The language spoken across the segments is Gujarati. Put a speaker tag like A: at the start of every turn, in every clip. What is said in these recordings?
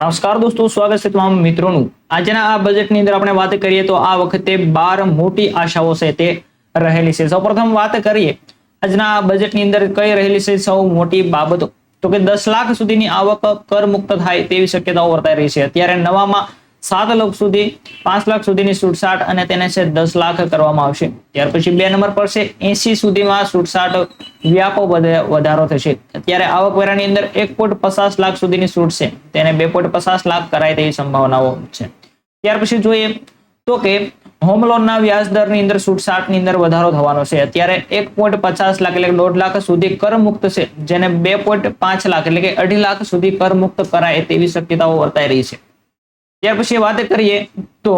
A: નમસ્કાર દોસ્તો, સ્વાગત છે તમામ મિત્રોનું. આજના આ બજેટની અંદર આપણે વાત કરીએ તો આ વખતે બાર મોટી આશાઓ છે તે રહેલી છે. સૌપ્રથમ વાત કરીએ, આજના આ બજેટની અંદર કઈ રહેલી છે સૌ મોટી બાબતો? તો કે દસ લાખ સુધીની આવક કર મુક્ત થાય તેવી શક્યતાઓ વર્તાઈ રહી છે. અત્યારે નવામાં સાત લાખ સુધી, પાંચ લાખ સુધીની છૂટછાટ અને તેને છે દસ લાખ કરવામાં આવશે. ત્યાર પછી બે નંબર પર છે એસી સુધીમાં છૂટછાટ વ્યાપો વધારો થશે. અત્યારે આવકવેરાની અંદર એક પોઈન્ટ પચાસ લાખ સુધીની છૂટ છે. તેને બે પોઈન્ટ પચાસ લાખ કરાય તેવી સંભાવનાઓ છે. ત્યાર પછી જોઈએ તો કે હોમ લોનના વ્યાજ દરની અંદર છૂટછાટની અંદર વધારો થવાનો છે. અત્યારે એક પોઈન્ટ પચાસ લાખ એટલે દોઢ લાખ સુધી કર મુક્ત છે, જેને બે પોઈન્ટ પાંચ લાખ એટલે કે અઢી લાખ સુધી કર મુક્ત કરાય તેવી શક્યતાઓ વર્તાઈ રહી છે. ત્યાર પછી વાત કરીએ તો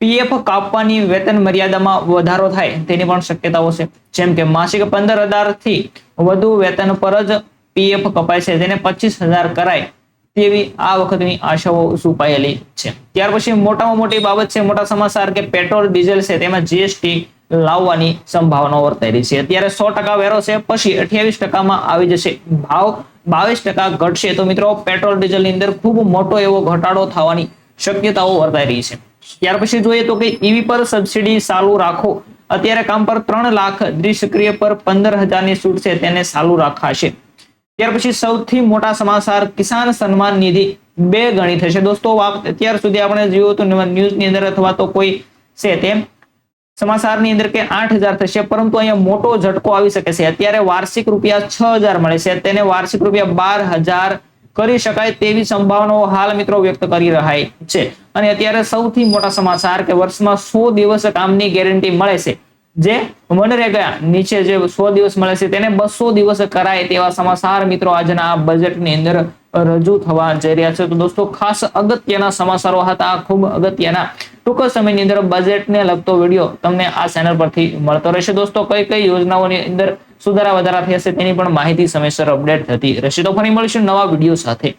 A: પીએફ કાપવાની વેતન મર્યાદામાં વધારો થાય તેની પણ શક્યતાઓ છે. જેમ કે માસિક પંદરથી વધુ વેતન પર જ પીએફ કપાય છે. તેને પચીસ હજાર કરાય તેવી આ વખતની આશાઓ સુપાયેલી છે. ત્યાર પછી મોટામાં મોટી બાબત છે. મોટા સમાચાર કે પેટ્રોલ, ડીઝલ છે તેમાં જીએસટી લાવવાની સંભાવના વર્તાઈ રહી છે. અત્યારે સો ટકા વેરો છે, પછી અઠ્યાવીસ ટકામાં આવી જશે. ભાવ બાવીસ ટકા ઘટશે. તો મિત્રો, પેટ્રોલ, ડીઝલની અંદર ખૂબ મોટો એવો ઘટાડો થવાની શક્યતાઓ વર્તાઈ રહી છે. ત્યાર પછી જોઈએ તો કે ઈવી પર સબસિડી ચાલુ રાખો. અત્યારે કામ પર ત્રણ લાખ દ્વિસક્રિય પર પંદર હજારની છૂટ છે, તેને ચાલુ રાખાશે. ત્યાર પછી સૌથી મોટા સમાચાર, કિસાન સન્માન નિધિ બે ગણી થશે. દોસ્તો અત્યાર સુધી આપણે જોયું હતું ન્યૂઝની અંદર અથવા તો કોઈ છે તે સમાચારની અંદર કે આઠ હજાર થશે, પરંતુ અહીંયા મોટો ઝટકો આવી શકે છે. અત્યારે વાર્ષિક રૂપિયા છ હજાર મળે છે. તેને વાર્ષિક રૂપિયા બાર હજાર કરી શકાય તેવી સંભાવનાઓ હાલ મિત્રો વ્યક્ત કરી રહ્યા છે. અને અત્યારે સૌથી મોટા સમાચાર કે વર્ષમાં સો દિવસ કામની ગેરંટી મળે છે. જે મનરેગા નીચે જે સો દિવસ મળે છે તેને બસો દિવસ કરાય તેવા સમાચાર મિત્રો આજના આ બજેટની અંદર રજૂ થવા જઈ રહ્યા છે. તો દોસ્તો, ખાસ અગત્યના સમાચારો હતા, ખૂબ અગત્યના. ટૂંક સમયની અંદર બજેટને લગતો વીડિયો તમને આ ચેનલ પરથી મળતો રહેશે. દોસ્તો, કઈ કઈ યોજનાઓની અંદર સુધારા વધારા થશે તેની પણ માહિતી સમયસર અપડેટ થતી રહેશે. તો ફરી મળીશું નવા વીડિયો સાથે.